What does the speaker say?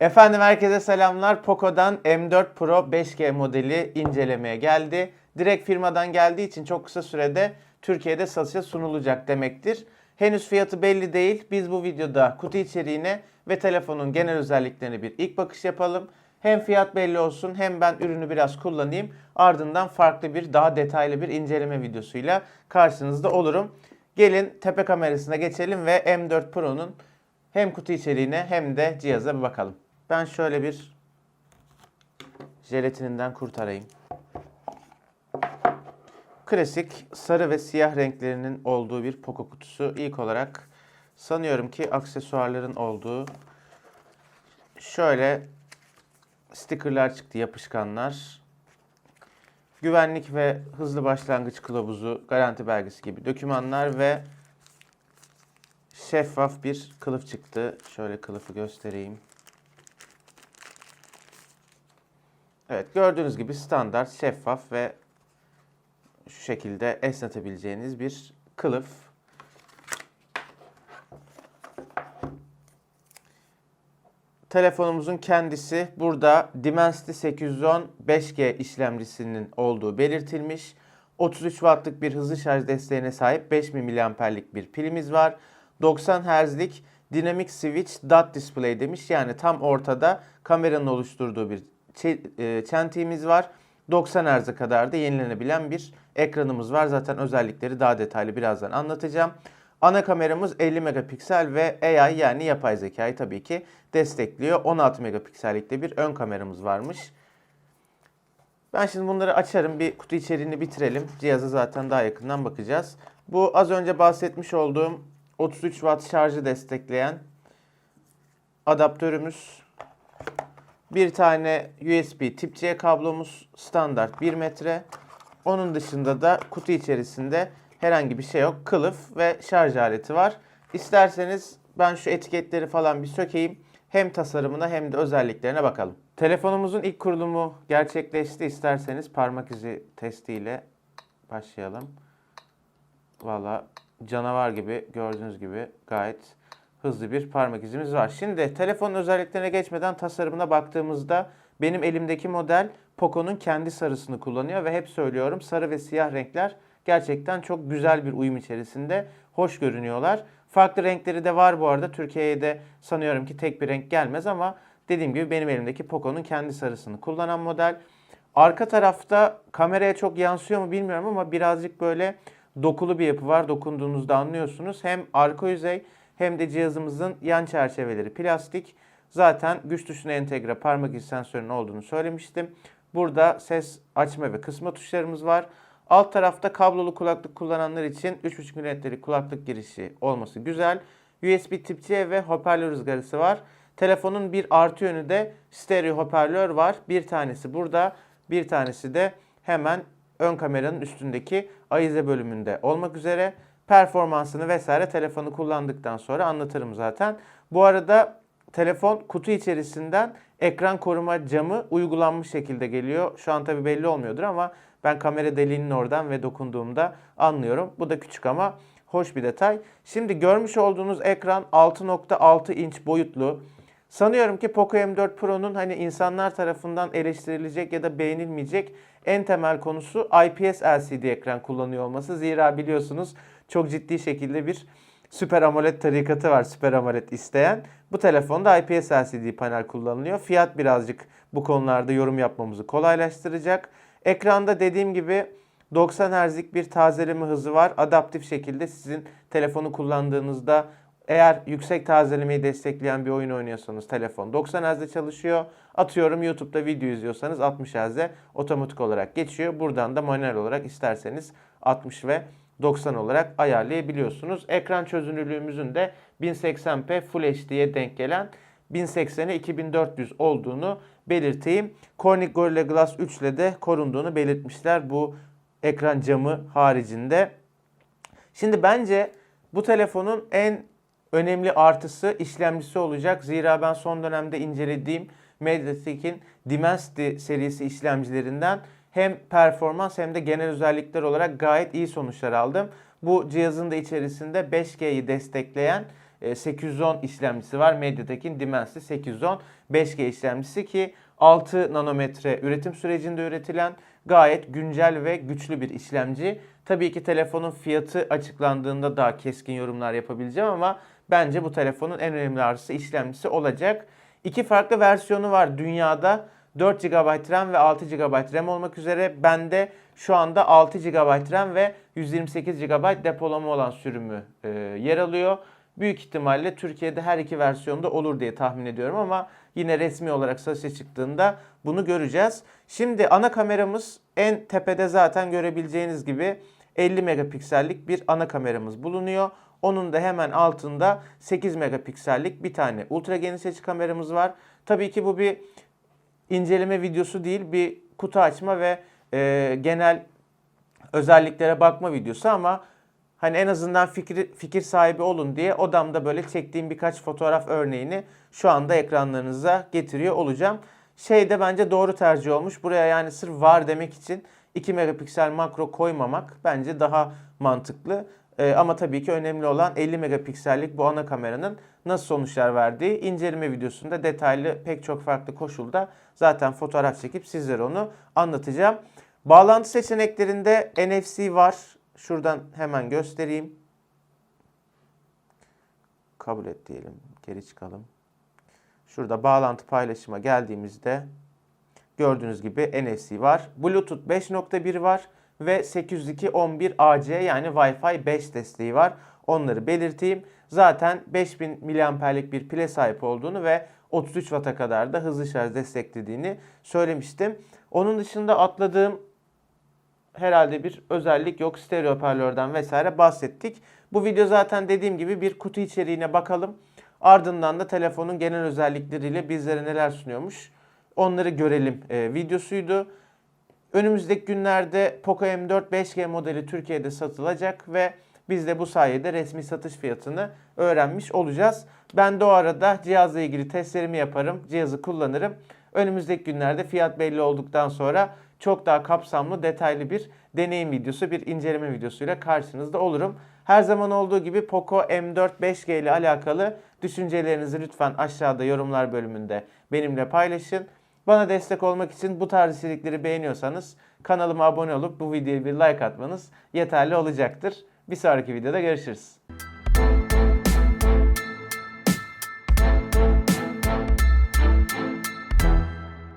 Efendim herkese selamlar. Poco'dan M4 Pro 5G modeli incelemeye geldi. Direkt firmadan geldiği için çok kısa sürede Türkiye'de satışa sunulacak demektir. Henüz fiyatı belli değil. Biz bu videoda kutu içeriğine ve telefonun genel özelliklerine bir ilk bakış yapalım. Hem fiyat belli olsun hem ben ürünü biraz kullanayım. Ardından farklı bir daha detaylı bir inceleme videosuyla karşınızda olurum. Gelin tepe kamerasına geçelim ve M4 Pro'nun hem kutu içeriğine hem de cihaza bir bakalım. Ben şöyle bir jelatininden kurtarayım. Klasik sarı ve siyah renklerinin olduğu bir Poco kutusu. İlk olarak sanıyorum ki aksesuarların olduğu şöyle stickerlar çıktı, yapışkanlar. Güvenlik ve hızlı başlangıç kılavuzu, garanti belgesi gibi dokümanlar ve şeffaf bir kılıf çıktı. Şöyle kılıfı göstereyim. Evet gördüğünüz gibi standart, şeffaf ve şu şekilde esnetebileceğiniz bir kılıf. Telefonumuzun kendisi burada Dimensity 810 5G işlemcisinin olduğu belirtilmiş. 33 wattlık bir hızlı şarj desteğine sahip 5000 mAh'lik bir pilimiz var. 90 Hz'lik Dynamic Switch Dot Display demiş. Yani tam ortada kameranın oluşturduğu bir çentiğimiz var. 90 Hz'e kadar da yenilenebilen bir ekranımız var. Zaten özellikleri daha detaylı birazdan anlatacağım. Ana kameramız 50 megapiksel ve AI yani yapay zekayı tabii ki destekliyor. 16 megapiksellikte bir ön kameramız varmış. Ben şimdi bunları açarım. Bir kutu içeriğini bitirelim. Cihaza zaten daha yakından bakacağız. Bu az önce bahsetmiş olduğum 33 watt şarjı destekleyen adaptörümüz. Bir tane USB tip C kablomuz standart 1 metre. Onun dışında da kutu içerisinde herhangi bir şey yok. Kılıf ve şarj aleti var. İsterseniz ben şu etiketleri falan bir sökeyim. Hem tasarımına hem de özelliklerine bakalım. Telefonumuzun ilk kurulumu gerçekleşti. İsterseniz parmak izi testiyle başlayalım. Valla canavar gibi gördüğünüz gibi gayet hızlı bir parmak izimiz var. Şimdi telefonun özelliklerine geçmeden tasarımına baktığımızda benim elimdeki model Poco'nun kendi sarısını kullanıyor ve hep söylüyorum sarı ve siyah renkler gerçekten çok güzel bir uyum içerisinde hoş görünüyorlar. Farklı renkleri de var bu arada. Türkiye'ye de sanıyorum ki tek bir renk gelmez ama dediğim gibi benim elimdeki Poco'nun kendi sarısını kullanan model. Arka tarafta kameraya çok yansıyor mu bilmiyorum ama birazcık böyle dokulu bir yapı var. Dokunduğunuzda anlıyorsunuz. Hem arka yüzey hem de cihazımızın yan çerçeveleri plastik. Zaten güç tuşuna entegre parmak izi sensörünün olduğunu söylemiştim. Burada ses açma ve kısma tuşlarımız var. Alt tarafta kablolu kulaklık kullananlar için 3.5 mm'lik kulaklık girişi olması güzel. USB tip C ve hoparlör ızgarası var. Telefonun bir artı yönü de stereo hoparlör var. Bir tanesi burada, bir tanesi de hemen ön kameranın üstündeki ayize bölümünde olmak üzere. Performansını vesaire telefonu kullandıktan sonra anlatırım zaten. Bu arada telefon kutu içerisinden ekran koruma camı uygulanmış şekilde geliyor. Şu an tabi belli olmuyordur ama ben kamera deliğinin oradan ve dokunduğumda anlıyorum. Bu da küçük ama hoş bir detay. Şimdi görmüş olduğunuz ekran 6.6 inç boyutlu. Sanıyorum ki Poco M4 Pro'nun hani insanlar tarafından eleştirilecek ya da beğenilmeyecek en temel konusu IPS LCD ekran kullanıyor olması. Zira biliyorsunuz çok ciddi şekilde bir Super AMOLED tarikatı var Super AMOLED isteyen. Bu telefonda IPS LCD panel kullanılıyor. Fiyat birazcık bu konularda yorum yapmamızı kolaylaştıracak. Ekranda dediğim gibi 90 Hz'lik bir tazeleme hızı var. Adaptif şekilde sizin telefonu kullandığınızda eğer yüksek tazelemeyi destekleyen bir oyun oynuyorsanız telefon 90 Hz'de çalışıyor. Atıyorum YouTube'da video izliyorsanız 60 Hz'de otomatik olarak geçiyor. Buradan da manuel olarak isterseniz 60 ve 90 olarak ayarlayabiliyorsunuz. Ekran çözünürlüğümüzün de 1080p Full HD'ye denk gelen 1080'e 2400 olduğunu belirteyim. Corning Gorilla Glass 3 ile de korunduğunu belirtmişler bu ekran camı haricinde. Şimdi bence bu telefonun en önemli artısı işlemcisi olacak. Zira ben son dönemde incelediğim MediaTek'in Dimensity serisi işlemcilerinden hem performans hem de genel özellikler olarak gayet iyi sonuçlar aldım. Bu cihazın da içerisinde 5G'yi destekleyen e, 810 işlemcisi var. MediaTek'in Dimensity 810 5G işlemcisi ki 6 nanometre üretim sürecinde üretilen gayet güncel ve güçlü bir işlemci. Tabii ki telefonun fiyatı açıklandığında daha keskin yorumlar yapabileceğim ama bence bu telefonun en önemli artısı işlemcisi olacak. İki farklı versiyonu var dünyada. 4 GB RAM ve 6 GB RAM olmak üzere bende şu anda 6 GB RAM ve 128 GB depolama olan sürümü e, yer alıyor. Büyük ihtimalle Türkiye'de her iki versiyonda olur diye tahmin ediyorum ama yine resmi olarak satışa çıktığında bunu göreceğiz. Şimdi ana kameramız en tepede zaten görebileceğiniz gibi 50 megapiksellik bir ana kameramız bulunuyor. Onun da hemen altında 8 megapiksellik bir tane ultra geniş açı kameramız var. Tabii ki bu bir inceleme videosu değil, bir kutu açma ve e, genel özelliklere bakma videosu ama hani en azından fikir, fikir sahibi olun diye odamda böyle çektiğim birkaç fotoğraf örneğini şu anda ekranlarınıza getiriyor olacağım. Şey de bence doğru tercih olmuş. Buraya yani sırf var demek için 2 megapiksel makro koymamak bence daha mantıklı. Ee, ama tabii ki önemli olan 50 megapiksellik bu ana kameranın nasıl sonuçlar verdiği inceleme videosunda detaylı pek çok farklı koşulda zaten fotoğraf çekip sizlere onu anlatacağım. Bağlantı seçeneklerinde NFC var. Şuradan hemen göstereyim. Kabul et diyelim. Geri çıkalım. Şurada bağlantı paylaşıma geldiğimizde gördüğünüz gibi NFC var. Bluetooth 5.1 var ve 802.11 AC yani Wi-Fi 5 desteği var. Onları belirteyim. Zaten 5000 mAh'lik bir pile sahip olduğunu ve 33 Watt'a kadar da hızlı şarj desteklediğini söylemiştim. Onun dışında atladığım herhalde bir özellik yok. Stereo hoparlörden vesaire bahsettik. Bu video zaten dediğim gibi bir kutu içeriğine bakalım. Ardından da telefonun genel özellikleriyle bizlere neler sunuyormuş onları görelim e, videosuydu. Önümüzdeki günlerde Poco M4 5G modeli Türkiye'de satılacak ve biz de bu sayede resmi satış fiyatını öğrenmiş olacağız. Ben de o arada cihazla ilgili testlerimi yaparım, cihazı kullanırım. Önümüzdeki günlerde fiyat belli olduktan sonra çok daha kapsamlı, detaylı bir deneyim videosu, bir inceleme videosuyla karşınızda olurum. Her zaman olduğu gibi Poco M4 5G ile alakalı düşüncelerinizi lütfen aşağıda yorumlar bölümünde benimle paylaşın. Bana destek olmak için bu tarz içerikleri beğeniyorsanız kanalıma abone olup bu videoya bir like atmanız yeterli olacaktır. Bir sonraki videoda görüşürüz.